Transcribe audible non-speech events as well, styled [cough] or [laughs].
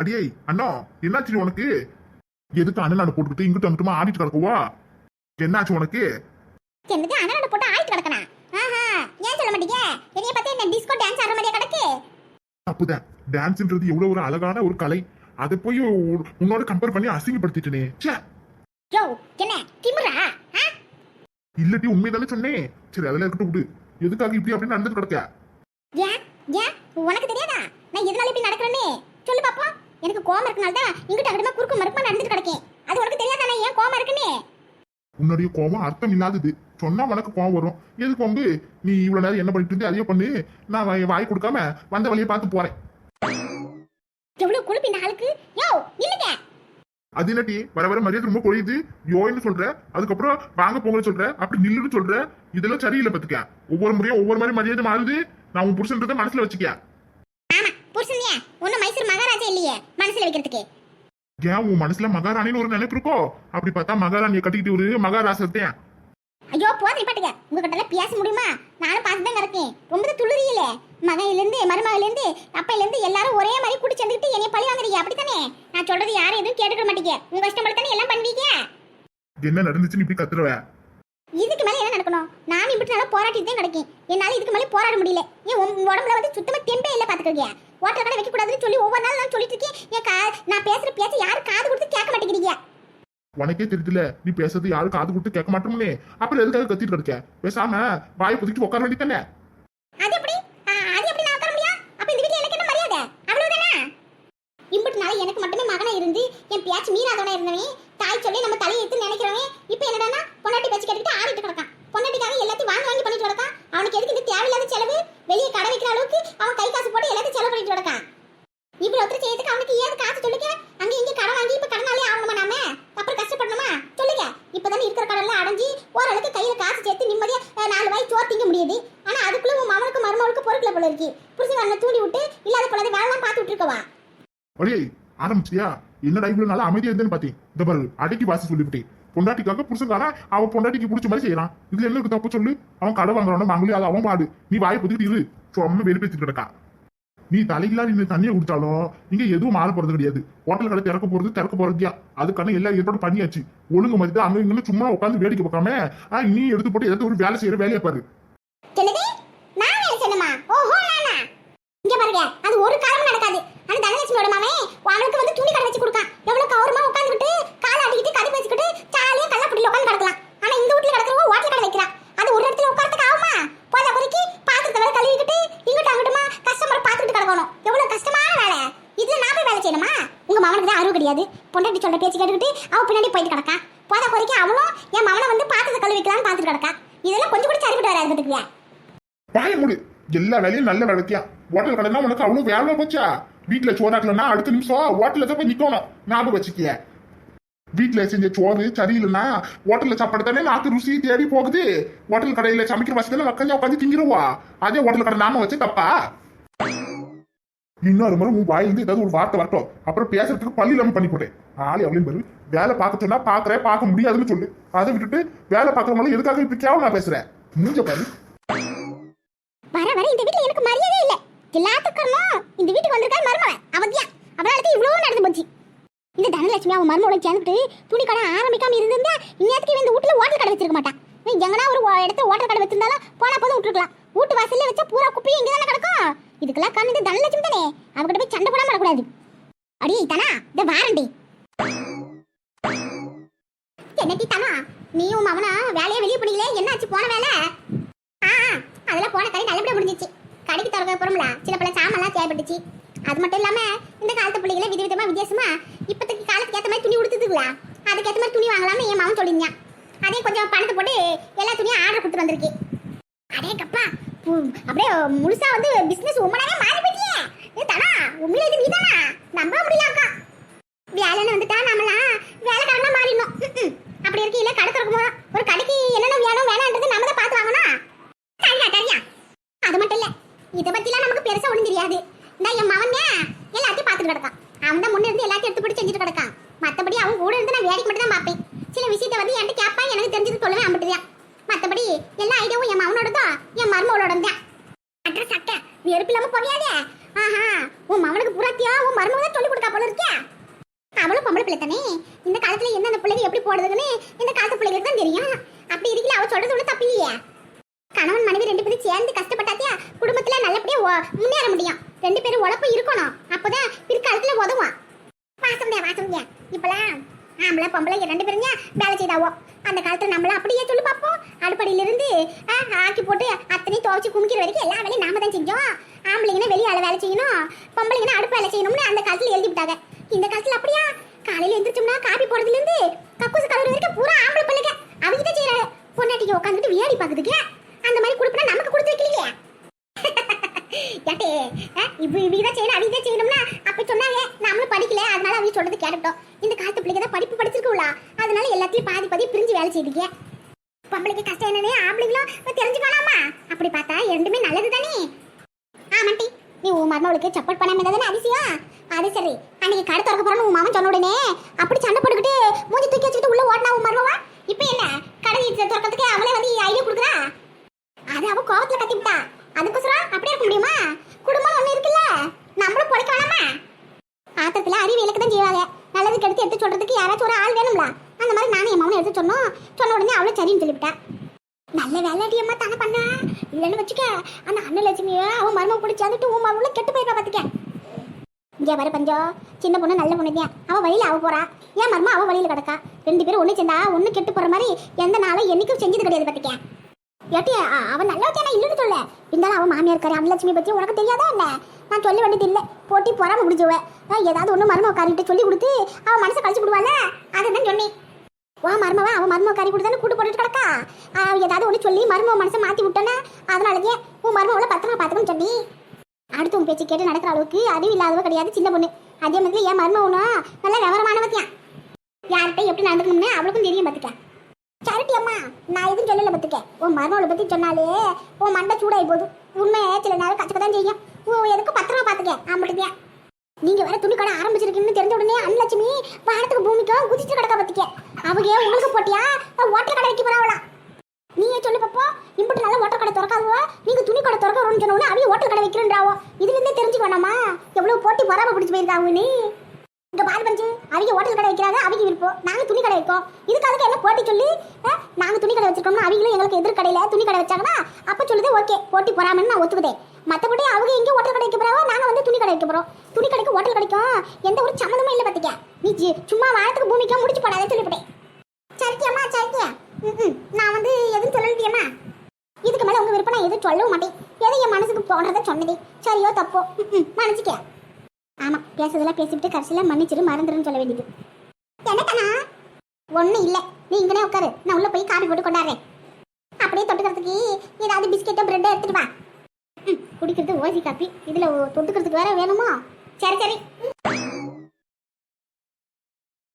அடியே அண்ணா என்னாச்சு உனக்கு? எதுக்கு அண்ணன் போட்டுக்கிட்டு இங்கிட்டு அங்கிட்டுமா ஆடிட்டு கிடக்குவா? என்னாச்சு உனக்கு? என்னது அண்ணனோட போட்டு ஆயிட்டு கிடக்கனா? ஆஹா ஏன் சொல்ல மாட்டீங்க? என்னைய பத்தி என்ன டிஸ்கோ டான்ஸ் ஆடுற மாதிரியா கிடக்கு? தப்புதான் டான்ஸ்ன்றது எவ்வளவு ஒரு அழகான ஒரு கலை. அதை போய் உன்னோட கம்பேர் பண்ணி அசிங்கப்படுத்திட்டனே. ச்சே. யோ என்ன திமிரா? ஆ? இல்லட்டி உண்மைதானே சொன்னேன். சரி அதெல்லாம் இருக்கட்டும் விடு. எதுக்காக இப்படி அப்படின்னு நடந்துட்டு கிடக்க? ஏன் ஏன்? உனக்கு தெரியாதா? நான் எதனால இப்படி நடக்கிறேன்னு சொல்லு பாப்போம். எனக்கு கோவம் இருக்கனால தான் இங்கிட்ட அங்கிட்டமா குறுக்கு மறுப்பா நடந்துட்டு கிடக்கேன். அது உனக்கு தெரியாதா நான் ஏன் கோவம் இருக்குன்னு? உன்னுடைய கோபம் அர்த்தம் இல்லாதது. சொன்னா உனக்கு கோபம் வரும். எதுக்கு வந்து நீ இவ்வளவு நேரம் என்ன பண்ணிட்டு இருந்து? அதையே பண்ணு. நான் வாய் கொடுக்காம வந்த வழியை பார்த்து போறேன். எவ்வளவு கொழுப்பு இந்த ஆளுக்கு? யோ நில்லுங்க. அது என்னட்டி வர வர மரியாதை ரொம்ப குறையுது. யோன்னு சொல்ற. அதுக்கப்புறம் வாங்க போங்கன்னு சொல்ற. அப்படி நில்லுன்னு சொல்ற. இதெல்லாம் சரியில்லை பத்துக்க. ஒவ்வொரு முறையும் ஒவ்வொரு மாதிரி மரியாதை மாறுது. நான் உன் புருஷன்றதை மனசுல வச்சுக்க. இல்லையே? மனசுல வைக்கிறதுக்கு. ஏன் உன் மனசுல மகாராணின்னு ஒரு நினைப்பு இருக்கோ? அப்படி பார்த்தா மகாராணியை கட்டிக்கிட்டு ஒரு மகாராசத்தேன் ஐயோ போதை பாட்டுங்க உங்ககிட்ட பேச முடியுமா? நானும் பார்த்து தான் கிடக்கேன் ரொம்ப துளிரியல மகையில இருந்து மருமகையில இருந்து அப்பையில இருந்து எல்லாரும் ஒரே மாதிரி கூட்டி சேர்ந்துக்கிட்டு என்னைய பழி வாங்குறீங்க. அப்படித்தானே? நான் சொல்றது யாரும் எதுவும் கேட்டுக்க மாட்டீங்க. உங்க கஷ்டப்பட்டு தானே எல்லாம் பண்ணுவீங்க? என்ன நடந்துச்சுன்னு இப்படி கத்துறவ? இதுக்கு மேல என்ன நடக்கணும்? நான் இப்படி நல்லா போராட்டிட்டு தான் கிடைக்கும் என்னால இதுக்கு மேல போராட முடியல. ஏன் உன் உடம்புல வந்து சுத்தமா தெம்பே இல்ல பாத்துக்கோங்க. ஓட்டர் கடை வைக்க கூடாதுன்னு சொல்லி ஒவ்வொரு நாள் நான் சொல்லிட்டு இருக்கேன். என் கா நான் பேசுற பேச்ச யாரும் காது கொடுத்து கேட்க மாட்டேங்கிறீங்க. உனக்கே தெரியுதுல நீ பேசுறது யாரும் காது கொடுத்து கேட்க மாட்டோம்னே. அப்புறம் எதுக்காக கத்திட்டு இருக்க? பேசாம வாயை புதிச்சு உட்கார வேண்டியதானே அது எப்படி? அது எப்படி நான் உட்கார முடியும்? அப்ப இந்த வீட்ல எனக்கு என்ன மரியாதை? அவ்வளவுதானே? இம்புட்டு நாள் எனக்கு மட்டுமே மகனா இருந்து என் பேச்சு மீறாதவனா இருந்தவன். தாய் சொல்லி நம்ம தலையை எடுத்து நினைக்கிறவன். இப்போ என்னடான்னா பொண்டாட்டி பேச்சு கேட்டுக்கிட்டு ஆடிட்டு கிடக்கான். பொண்டாட்டிக்காக எல்லாத்தையும் வாங்கி வாங்கி பண்ணிட்டு கிடக்கான் அவனுக்கு எதுக்கு இந்த தேவையில்லாத செலவு? வெளியே கடை வைக்கிற அளவுக்கு அவன் கை காசு போட்டு எல்லாத்தையும் செலவு பண்ணிட்டு கிடக்கான் இப்படி ஒருத்தர் செய்யறதுக்கு அவனுக்கு ஏது காசு சொல்லுங்க. அங்க இங்க கடன் வாங்கி இப்ப கடனாலே ஆகணுமா நாம? அப்புறம் கஷ்டப்படணுமா? சொல்லுங்க. இப்பதானே இருக்கிற கடன்லாம் அடைஞ்சு ஓரளவுக்கு கையில காசு சேர்த்து நிம்மதியா நாலு வாய் சோறு திங்க முடியுது. ஆனா அதுக்குள்ள உன் மகனுக்கு மருமகளுக்கு பொறுக்கல போல இருக்கு. புருஷன் தூண்டி விட்டு இல்லாத போல வேலைலாம் பார்த்து விட்டுருக்கவா ஒரே ஆரம்பிச்சியா என்னடா இவ்வளவு நாளா அமைதியா இருந்தேன்னு பாத்தேன் இந்த பாரு அடக்கி வாசி சொல்லிவிட்டேன். பொண்டாட்டிக்காக புருஷன்காரன் அவன் பொண்டாட்டிக்கு பிடிச்ச மாதிரி செய்யறான் இதுல என்ன இருக்கு தப்பு சொல்லு. அவன் கடை வாங்குறானோ வாங்கலையோ அது அவன் பாடு. நீ வாயை புதுக்கிட்டு இரு. சும்மா வெளிப்பேத்தி கிடக்கா. நீ தலைகளா நீ தண்ணியை குடிச்சாலும் இங்க எதுவும் மாற போறது கிடையாது. ஹோட்டல் கடை திறக்க போறது திறக்க போறதுயா அதுக்கான எல்லா ஏற்பாடும் பண்ணியாச்சு. ஒழுங்கு மாதிரி தான் அங்க இங்க சும்மா உட்காந்து வேடிக்கை பார்க்காம நீ எடுத்து போட்டு ஏதாவது ஒரு வேலை செய்யற வேலையை பாரு. இங்க பாருங்க. அது ஒரு காரணம் நடக்காது. அந்த தனலட்சுமியோட மாமே அவளுக்கு வந்து துணி கடை வச்சு கொடுக்கான். எவ்வளவு கௌரவமா உட்காந்து காலை அடிக்கிட்டு கதை வச்சுக்கிட்டு ஜாலியா கள்ளப்படியில உட்காந்து கிடக்கலாம் ஆனா இந்த வீட்டுல கிடக்கிறவங்க ஹோட்டல் கடை வைக்கிறான் அது ஒரு இடத்துல உட்கார்றதுக்கு ஆகுமா போத குறிக்கி பாத்திரத்தை வேற கழுவிக்கிட்டு இங்கிட்ட அங்கிட்டுமா கஸ்டமர் பார்த்துக்கிட்டு கிடக்கணும் எவ்வளவு கஷ்டமான வேலை இதுல நான் போய் வேலை செய்யணுமா உங்க மகனுக்கு தான் அறிவு கிடையாது பொண்டாட்டி சொல்ற பேச்சு கேட்டுக்கிட்டு அவ பின்னாடி போயிட்டு கிடக்கா. போத குறைக்க அவளும் என் மவனை வந்து பாத்திரத்தை கழுவி பார்த்துட்டு கிடக்கா. இதெல்லாம் கொஞ்சம் கூட சரிப்பட்டு வராது பத்துக்குவியா வாய முடி. எல்லா வேலையும் நல்ல வேலைக்கியா? ஹோட்டல் கடைனா உனக்கு அவ்வளவு வேலை போச்சா? வீட்டுல சோறாக்கலன்னா அடுத்த நிமிஷம் ஹோட்டல்ல தான் போய் நிக்கணும். ஞாபகம் வச்சுக்கிய. வீட்டுல செஞ்ச சோறு சரியில்லைன்னா ஹோட்டல்ல சாப்பாடு தானே நாக்கு ருசி தேடி போகுது. ஹோட்டல் கடையில சமைக்கிற வசதி மக்கள் உட்காந்து திங்கிருவா. அதே ஹோட்டல் கடை நாம வச்சு தப்பா? இன்னொரு முறை உன் வாயிலிருந்து ஏதாவது ஒரு வார்த்தை வரட்டும். அப்புறம் பேசுறதுக்கு பள்ளி இல்லாம பண்ணி போட்டேன் ஆள் அப்படின்னு பாரு. வேலை பார்க்க சொன்னா பாக்குறேன் பார்க்க முடியாதுன்னு சொல்லு. அதை விட்டுட்டு வேலை பார்க்கறவங்களும் எதுக்காக இப்படி கேவலம் நான் பேசுறேன் முடிஞ்ச பாரு. வர வர இந்த வீட்டுல எனக்கு மரியாதை இல்ல. எல்லாத்துக்கும் இந்த வீட்டுக்கு வந்திருக்காரு மருமவன் அவதியா. அவளால இவ்வளவு நடந்து போச்சு. இந்த தனலட்சுமி அவன் மருமகளும் சேர்ந்துட்டு துணி கடை ஆரம்பிக்காம இருந்திருந்தா இந்நேரத்துக்கு இந்த வீட்டுல ஹோட்டல் கடை வச்சிருக்க மாட்டான். இவன் எங்கனா ஒரு இடத்த இடத்துல கடை வச்சிருந்தாலும் போனா போதும் விட்டுருக்கலாம். வீட்டு வாசல்ல வச்சா பூரா குப்பையும் இங்க தானே கிடக்கும். இதுக்கெல்லாம் கண்ணு இந்த தனலட்சுமி தானே. அவகிட்ட போய் சண்டை போடாம வரக்கூடாது. அடியே தானா இந்த வாரண்டி. என்னடி தமா? நீ உன் மவனா வேலையை வெளியே பண்ணீங்களே என்னாச்சு போன வேலை? ஆ அதெல்லாம் போன கடை நல்லபடியா முடிஞ்சிச்சு. கடைக்கு திறக்க போறோம்ல. சில பல சாமெல்லாம் தேவைப்பட்டுச்சு. அது மட்டும் இல்லாம இந்த காலத்து பிள்ளைகளை விதவிதமா வித்தியாசமா இப்போதைக்கு காலத்துக்கு ஏத்த மாதிரி துணி உடுத்துதுங்களா? அதுக்கு ஏத்த மாதிரி துணி வாங்கலாம்னு என் மாமன் சொல்லியிருந்தான் அதே கொஞ்சம் பணத்தை போட்டு எல்லா துணியும் ஆர்டர் கொடுத்து வந்திருக்கு. அடே கப்பா அப்படியே முழுசா வந்து பிசினஸ் உம்மனாவே மாறி போயிட்டியே. ஏ தானா உண்மையில நீதானா? நம்ப முடியலக்கா வேலைன்னு வந்துட்டா நம்மளாம் வேலைக்காரனா மாறிடணும். அப்படி இருக்கையில கடை திறக்கும் போது ஒரு கடைக்கு என்னென்ன வேணும் வேணான்றது நம்ம தான் பார்த்து வாங்கணும். சரியா சரியா அது மட்டும் இல்ல இதை பத்திலாம் நமக்கு பெருசா ஒண்ணும் தெரியாது. இந்த என் மகன் எல்லாத்தையும் பார்த்துட்டு கிடக்கான். அவன் தான் முன்ன இருந்து எல்லாத்தையும் எடுத்து பிடிச்சி செஞ்சுட்டு கிடக்கான். மத்தபடி அவன் கூட இருந்து நான் வேடிக்கை மட்டும் தான் பார்ப்பேன். சில விஷயத்தை வந்து என்கிட்ட கேட்பான் எனக்கு தெரிஞ்சது சொல்லுவேன் அம்பிட்டுதான். மத்தபடி எல்லா ஐடியாவும் என் மவனோட தான் என் மருமகளோட தான் அட்ரஸ் அட்டை வெறுப்பு இல்லாமல் போவியாதே? ஆஹா உன் மவனுக்கு புறாத்தியா? உன் மருமக சொல்லிக் சொல்லி கொடுக்கா போல இருக்கியா அவளும் பொம்பளை பிள்ளை தானே? இந்த காலத்துல என்னென்ன பிள்ளைங்க எப்படி போடுதுன்னு இந்த காலத்து பிள்ளைங்களுக்கு தான் தெரியும். அப்படி இருக்கல அவ சொல்றது ஒண்ணு தப்பு இல்லையா? கணவன் மனைவி ரெண்டு பேரும் சேர்ந்து கஷ்டப்பட்டாத்தியா குடும்பத்துல நல்லபடியா முன்னேற முடியும். ரெண்டு பேரும் உழப்பு இருக்கணும். அப்பதான் பிற்காலத்துல உதவும். வாசம்யா வாசம்யா இப்பெல்லாம் ஆம்பளை பொம்பளை ரெண்டு பேருங்க வேலை செய்தாவோ? அந்த காலத்துல நம்மள அப்படியே சொல்லி பார்ப்போம் அடுப்படியில இருந்து ஆக்கி போட்டு அத்தனையும் துவைச்சு குமிக்கிற வரைக்கும் எல்லா வேலையும் நாம தான் செஞ்சோம். ஆம்பளைங்கன்னா வெளியால வேலை செய்யணும் பொம்பளைங்கன்னா அடுப்பு வேலை செய்யணும்னு அந்த காலத்துல எழுதி விட்டாங்க. இந்த காலத்துல அப்படியா? காலையில எந்திரிச்சோம்னா காபி போடுறதுல இருந்து கக்கூசு கலர் வரைக்கும் பூரா ஆம்பளை பிள்ளைங்க. அவங்கிட்ட தான் செய்யறாங்க பொண்டாட்டிக்கு உட்காந்துட்டு வியாடி பாக்குதுக்கு அந்த மாதிரி கொடுப்பினா நமக்கு கொடுத்து வைக்கலையே. [laughs] ஏட்டே இப்போ இப்படிதான் செய்யணும் அவங்க செய்யணும்னா அப்படி சொன்னாங்க. நாமளும் படிக்கல அதனால அவங்க சொல்றது கேட்டுட்டோம் இந்த காலத்து பிள்ளைங்க தான் படிப்பு படிச்சிருக்கோம்ல. அதனால எல்லாத்தையும் பாதி பாதி பிரிஞ்சு வேலை செய்துக்க பொம்பளைக்கு கஷ்டம் என்னன்னு ஆம்பளைங்களும் தெரிஞ்சுக்கலாமா? அப்படி பார்த்தா இரண்டுமே நல்லது தானே மருமவளுக்கு சப்போர்ட் பண்ணாம தானே அதிசயம். அது சரி. அன்னைக்கு கடை திறக்க போறேன்னு உன் மாமன் சொன்ன உடனே அப்படி சண்டை போட்டுக்கிட்டு மூஞ்சி தூக்கி வச்சுக்கிட்டு உள்ள ஓடினா உன் மருமவா? இப்போ என்ன? கடை திறக்கிறதுக்கு அவளே வந்து ஐடியா கொடுக்குறா? அது அவ கோவத்துல கத்திவிட்டா அதுக்கோசரம் அப்படியே இருக்க முடியுமா? குடும்பம் ஒண்ணு இருக்குல்ல. நம்மளும் பொழைக்க வேணாமா? ஆத்திரத்துல அறிவு இலக்கு தான் செய்வாங்க. நல்லதுக்கு எடுத்து எடுத்து சொல்றதுக்கு யாராச்சும் ஒரு ஆள் வேணும்ல. அந்த மாதிரி நானும் என் மாமன் எடுத்து சொன்னோம். சொன்ன உடனே அவளும் சரின்னு சொல்லிவிட்டா. நல்ல வேலை அம்மா தானே பண்ணா. இல்லைன்னு வச்சுக்க அந்த அன்னலட்சுமியை அவன் மருமம் பிடிச்சி வந்துட்டு உன் மருமகளை கெட்டு போயிருப்பா பார்த்துக்க இங்கே வர பஞ்சோ சின்ன பொண்ணு நல்ல பொண்ணு தான் அவள் வழியில் அவள் போறா. ஏன் மருமா அவள் வழியில் கிடக்கா. ரெண்டு பேரும் ஒன்று சேர்ந்தா ஒன்று கெட்டு போகிற மாதிரி எந்த நாளும் என்னைக்கும் செஞ்சது கிடையாது பார்த்துக்க ஏட்டி அவன் நல்ல நான் இல்லைன்னு சொல்ல இருந்தாலும் அவன் மாமியார் இருக்காரு அன்னலட்சுமி பற்றி உனக்கு தெரியாதா என்ன? நான் சொல்ல வேண்டியது இல்லை. போட்டி பொறாம முடிஞ்சுவேன் ஏதாவது ஒன்று மரும காரிட்ட சொல்லி கொடுத்து அவன் மனசை கழிச்சு விடுவாள்? அதை தான் சொன்னேன். வா மர்மவா அவன் மர்மம் கறி கொடுத்தானே கூட்டு போட்டுட்டு கிடக்கா? அவன் ஏதாவது ஒன்று சொல்லி மர்மம் மனசை மாற்றி விட்டோன்னே அதனாலயே உன் மருமகளை பத்திரமா பார்த்துக்கணும் சொல்லி. அடுத்து உன் பேச்சு கேட்டு நடக்கிற அளவுக்கு அறிவு இல்லாதவ கிடையாது சின்ன பொண்ணு. அதே மாதிரி ஏன் மருமகனா நல்ல விவரமானவத்தியா யார்கிட்ட எப்படி நடந்துக்கணும்னு அவளுக்கும் தெரியும் பார்த்துக்க சரிட்டி அம்மா நான் எதுவும் சொல்லலை பார்த்துக்க உன் மர்மவளை பத்தி சொன்னாலே உன் மண்டை சூடாகி போகுது. உண்மையே சில நேரம் கச்சக்க தான் செய்யும். உன் எதுக்கு பத்திரமா பார்த்துக்க ஆம்பட்டுதியா நீங்க வேற துணி கடை ஆரம்பிச்சிருக்கீங்கன்னு தெரிஞ்ச உடனே அன்னலட்சுமி பாடத்துக்கு பூமிக்கும் குதிச்சு கிடக்க பார்த்துக்க அவங்க உங்களுக்கு போட்டியா? ஓட்டர் கடை வைக்க போறாவளா நீயே சொல்லு பாப்போ இம்பட்டு நல்ல ஓட்டர் கடை திறக்காதுவோ நீங்க துணி கடை திறக்க வரும்னு சொன்ன அவங்க ஓட்டர் கடை வைக்கிறேன்றாவோ. இதுல இருந்தே தெரிஞ்சுக்க வேணாமா எவ்வளவு போட்டி வராம பிடிச்சு போயிருக்காங்க நீ. இங்க பாரு பஞ்சு அவங்க ஹோட்டல் கடை வைக்கிறாங்க அவங்க விருப்பம் நாங்க துணி கடை வைக்கோம் இதுக்கு அதுக்கு என்ன போட்டி சொல்லி? நாங்க துணி கடை வச்சிருக்கோம்னா அவங்களும் எங்களுக்கு எதிர் கடையில துணி கடை வச்சாங்கன்னா அப்ப சொல்லுது ஓகே போட்டி போறாமன்னு நான் ஒத்துக்குதேன். மத்தபடி அவங்க எங்க ஹோட்டல் கடை வைக்க போறாவோ நாங்க வந்து துணி கடை வைக்க போறோம். துணி கடைக்கு ஓட்டல் கிடைக்கும் எந்த ஒரு சம்மந்தமும் இல்லை பாத்துக்க. நீ ஜி- சும்மா வாரத்துக்கு பூமிக்கா முடிச்சு போடாத சொல்லிவிட்டேன். சரிக்கியம்மா சரிக்கியா ம் நான் வந்து எதுவும் சொல்லிட்டியம்மா இதுக்கு மேல உங்க விருப்பம் நான் எதுவும் சொல்லவும் மாட்டேன். எதை என் மனசுக்கு போனதை சொன்னதே. சரியோ தப்போ? ம் மன்னிச்சுக்க ஆமா பேசுறதெல்லாம் பேசிவிட்டு கடைசியில மன்னிச்சிரு மறந்துருன்னு சொல்ல வேண்டியது. என்னக்கண்ணா ஒண்ணும் இல்ல. நீ இங்கனே உட்காரு. நான் உள்ள போய் காபி போட்டு கொண்டாடுறேன். அப்படியே தொட்டுக்கிறதுக்கு ஏதாவது பிஸ்கெட்டோ பிரெட்டோ எடுத்துட்டு வா. குடிக்கிறது ஓசி காப்பி. இதுல தொட்டுக்கிறதுக்கு வேற வேணுமா? சரி சரி. ம்.